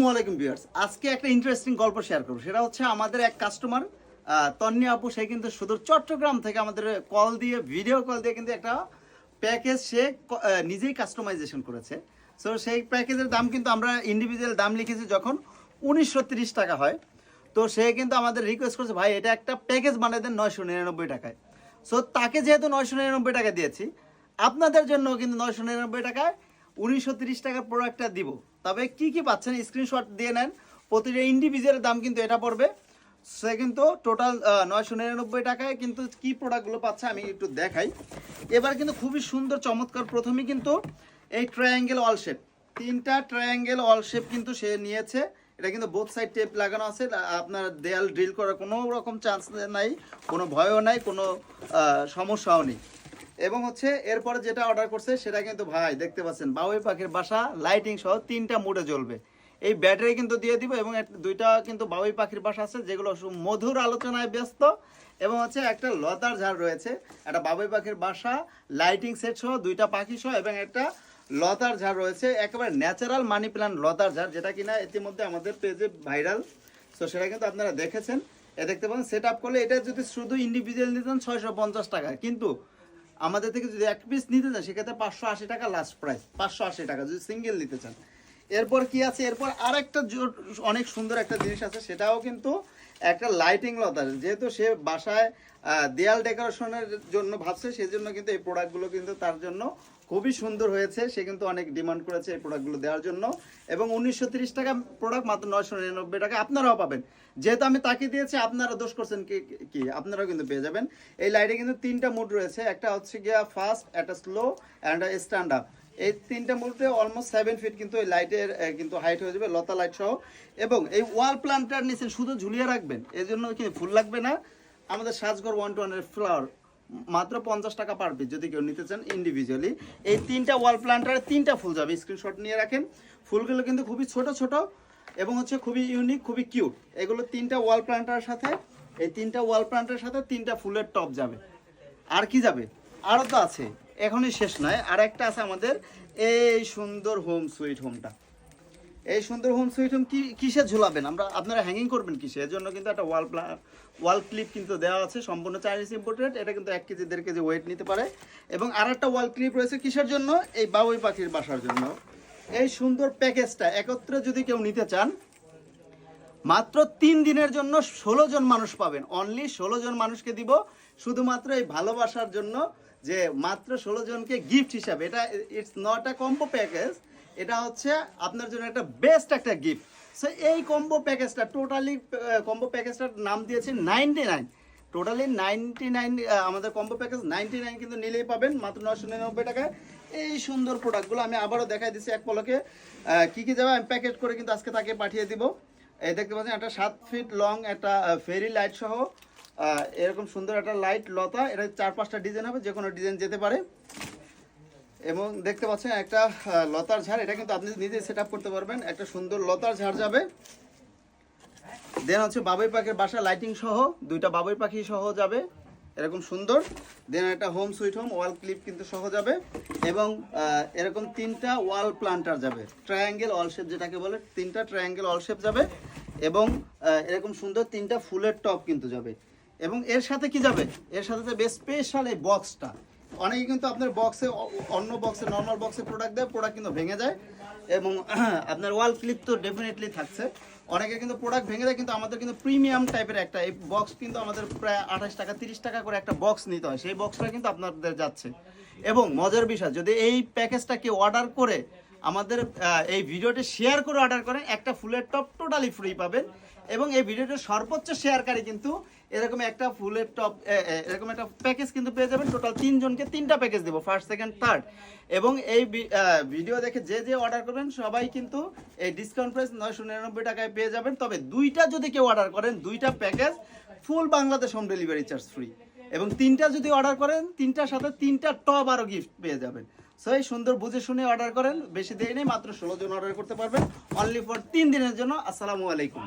আসসালামু আলাইকুম ভিউয়ার্স। আজকে একটা ইন্টারেস্টিং গল্প শেয়ার করব। সেটা হচ্ছে আমাদের এক কাস্টমার তন্নি আপু, সে কিন্তু শুধু চট্টগ্রাম থেকে আমাদের কল দিয়ে ভিডিও কল দিয়ে কিন্তু একটা প্যাকেজ সে নিজেই কাস্টমাইজেশন করেছে। সো সেই প্যাকেজের দাম কিন্তু আমরা ইন্ডিভিজুয়াল দাম লিখেছি যখন উনিশশো তিরিশ টাকা হয়। তো সে কিন্তু আমাদের রিকোয়েস্ট করছে, ভাই, এটা একটা প্যাকেজ বানিয়ে দেন নয়শো নিরানব্বই টাকায়। সো তাকে যেহেতু নয়শো নিরানব্বই টাকা দিয়েছি, আপনাদের জন্য কিন্তু নয়শো নিরানব্বই টাকায় উনিশশো তিরিশ টাকার প্রোডাক্টটা দিব। তবে কি কি পাচ্ছেন স্ক্রিনশট দিয়ে নেন। প্রতিটা ইন্ডিভিজুয়ালের দাম কিন্তু এটা পড়বে। সে কিন্তু টোটাল নয়শো নিরানব্বই টাকায় কিন্তু কি প্রোডাক্টগুলো পাচ্ছে আমি একটু দেখাই। এবার কিন্তু খুবই সুন্দর, চমৎকার প্রথমেই কিন্তু এই ট্রায়াঙ্গেল অল শেপ তিনটা ট্রায়াঙ্গেল অল শেপ কিন্তু সে নিয়েছে। এটা কিন্তু বোথ সাইড টেপ লাগানো আছে। আপনার দেয়াল ড্রিল করার কোনো রকম চান্স নাই, কোনো ভয়ও নাই, কোনো সমস্যাও নেই। এবং হচ্ছে এরপরে যেটা অর্ডার করছে সেটা কিন্তু ভাই দেখতে পাচ্ছেন বাবুই পাখির বাসা লাইটিং সহ তিনটা মুডে জ্বলবে। এই ব্যাটারি কিন্তু দিয়ে দিব এবং দুইটা কিন্তু বাবুই পাখির বাসা আছে, যেগুলো মধুর আলোচনায় ব্যস্ত এবং হচ্ছে একটা লতার ঝাড় রয়েছে। একটা বাবুই পাখির বাসা লাইটিং সেট সহ দুইটা পাখি সহ এবং একটা লতার ঝাড় রয়েছে, একেবারে ন্যাচারাল মানি প্ল্যান্ট লতার ঝাড়, যেটা কিনা ইতিমধ্যে আমাদের পেজে ভাইরাল তো সেটা কিন্তু আপনারা দেখেছেন। এ দেখতে পাবেন সেট আপ করলে এটা যদি শুধু ইন্ডিভিজুয়াল নিতেন ছয়শো পঞ্চাশ টাকা। কিন্তু আমাদের থেকে যদি এক পিস নিতে চান, সেক্ষেত্রে পাঁচশো আশি টাকা লাস্ট প্রাইস পাঁচশো আশি টাকা, যদি সিঙ্গেল নিতে চান। এরপর কি আছে? এরপর আর একটা অনেক সুন্দর একটা জিনিস আছে, সেটাও কিন্তু একটা লাইটিং লতার যেহেতু সে বাসায় দেয়াল ডেকোরেশনের জন্য ভাবছে সেই জন্য কিন্তু এই প্রোডাক্টগুলো কিন্তু তার জন্য খুবই সুন্দর হয়েছে। সে কিন্তু অনেক ডিমান্ড করেছে এই প্রোডাক্টগুলো দেওয়ার জন্য। এবং উনিশশো তিরিশ টাকা প্রোডাক্ট মাত্র নয়শো নিরানব্বই টাকা আপনারাও পাবেন। যেহেতু আমি তাকে দিয়েছি, আপনারা দোষ করছেন কি কি আপনারাও কিন্তু পেয়ে যাবেন। এই লাইটে কিন্তু তিনটা মুড রয়েছে। একটা হচ্ছে গিয়া ফাস্ট একটা স্লো অ্যান্ড স্ট্যান্ড আপ এই তিনটা মুডে অলমোস্ট সেভেন ফিট কিন্তু এই লাইটের কিন্তু হাইট হয়ে যাবে, লতা লাইট সহ। এবং এই ওয়াল প্লান্টার নিচে শুধু ঝুলিয়ে রাখবেন এই জন্য কি ফুল লাগবে না। আমাদের সাজগর ওয়ান টু ওয়ানের ফ্লাওয়ার মাত্র পঞ্চাশ টাকা পার পিস যদি কেউ নিতে চান ইন্ডিভিজুয়ালি এই তিনটা ওয়াল প্লান্টারে তিনটা ফুল যাবে স্ক্রিনশট নিয়ে রাখেন। ফুলগুলো কিন্তু খুবই ছোট ছোট এবং হচ্ছে খুবই ইউনিক খুবই কিউট এগুলো তিনটা ওয়াল প্লান্টারের সাথে, এই তিনটা ওয়াল প্লান্টারের সাথে তিনটা ফুলের টপ যাবে। আর কি যাবে? আরও তো আছে। এখনই শেষ নয় আর একটা আছে আমাদের, এই সুন্দর হোম সুইট হোমটা এই সুন্দর হোম সুইট হোম কি, কিসে ঝুলাবেন? আমরা, আপনারা হ্যাঙ্গিং করবেন কিসে? এর জন্য কিন্তু একটা ওয়াল ওয়াল ক্লিপ কিন্তু দেওয়া আছে, সম্পূর্ণ চাইনিজ ইম্পোর্টেড এটা কিন্তু এক কেজি, দেড় কেজি ওয়েট নিতে পারে। এবং আর একটা ওয়াল ক্লিপ রয়েছে কিসের জন্য? এই বাবুই পাখির বাসার জন্য। এই সুন্দর প্যাকেজটা একত্রে যদি কেউ নিতে চান মাত্র তিন দিনের জন্য ষোলো জন মানুষ পাবেন। অনলি ষোলো জন মানুষকে দিব। শুধুমাত্র এই ভালোবাসার জন্য যে মাত্র ষোলো জনকে গিফট হিসাবে। এটা it's not a combo package এটা হচ্ছে আপনার জন্য একটা বেস্ট একটা গিফট সো এই কম্বো প্যাকেজটা টোটালি কম্বো প্যাকেজটার নাম দিয়েছে ninety nine totally ninety nine আমাদের কম্বো প্যাকেজ নাইনটি নাইন কিন্তু নিলেই পাবেন, মাত্র নশো নিরানব্বই টাকায়। এই সুন্দর প্রোডাক্টগুলো আমি আবারও দেখাই দিচ্ছি এক পলকে। কী কী যাবে আমি প্যাকেট করে কিন্তু আজকে তাকে পাঠিয়ে দিব। এই দেখতে পাচ্ছেন, একটা সাত ফিট লং একটা ফেরি লাইট সহ এরকম সুন্দর একটা লাইট লতা। এটা চার পাঁচটা ডিজাইন হবে যে কোনো ডিজাইন যেতে পারে। এবং দেখতে পাচ্ছেন, একটা লতার ঝাড়। এটা কিন্তু আপনি নিজে সেট করতে পারবেন। একটা সুন্দর লতার ঝাড় যাবে। দেন হচ্ছে বাবুই পাখির বাসা লাইটিং সহ, দুইটা বাবুই পাখি সহ যাবে। এরকম সুন্দর। দেন একটা home sweet home wall clip কিন্তু সহ যাবে। এবং এরকম তিনটা ওয়াল প্লান্টার যাবে। ট্রায়াঙ্গেল অল শেপ যেটাকে বলে, তিনটা ট্রায়াঙ্গেল অল শেপ যাবে। এবং এরকম সুন্দর তিনটা ফুলের টপ কিন্তু যাবে। এবং এর সাথে কি যাবে? এর সাথে যাবে স্পেশাল এই বক্সটা অনেকে কিন্তু আপনার বক্সে অন্য বক্সে নর্মাল বক্সে প্রোডাক্ট দেয় প্রোডাক্ট কিন্তু ভেঙে যায়। এবং, আপনার ওয়াল ক্লিপ তো ডেফিনেটলি থাকছে। অনেকে কিন্তু প্রোডাক্ট ভেঙে যায়, কিন্তু আমাদের কিন্তু প্রিমিয়াম টাইপের একটা, এই বক্স কিন্তু আমাদের প্রায় আঠাশ টাকা, তিরিশ টাকা করে একটা বক্স নিতে হয়। সেই বক্সটা কিন্তু আপনাদের যাচ্ছে। এবং মজার বিষয়, যদি এই প্যাকেজটা কেউ অর্ডার করে আমাদের এই ভিডিওটি শেয়ার করে অর্ডার করেন। একটা ফুলের টপ টোটালি ফ্রি পাবেন এবং এই ভিডিওটির সর্বোচ্চ শেয়ারকারী কিন্তু এরকম একটা ফুলের টপ এরকম একটা প্যাকেজ কিন্তু পেয়ে যাবেন। টোটাল তিনজনকে তিনটা প্যাকেজ দেবো ফার্স্ট সেকেন্ড থার্ড এবং এই ভিডিও দেখে যে যে অর্ডার করবেন, সবাই কিন্তু এই ডিসকাউন্ট প্রাইস নয়শো নিরানব্বই টাকায় পেয়ে যাবেন। তবে দুইটা যদি কেউ অর্ডার করেন, দুইটা package full Bangladesh home delivery charge free এবং তিনটা যদি অর্ডার করেন, তিনটার সাথে তিনটা টপ আরও গিফট পেয়ে যাবেন। সো এই সুন্দর বুঝে শুনে অর্ডার করেন। বেশি দেরি নেই, মাত্র ষোলো জন অর্ডার করতে পারবেন। অনলি ফর তিন দিনের জন্য। আসসালামু আলাইকুম।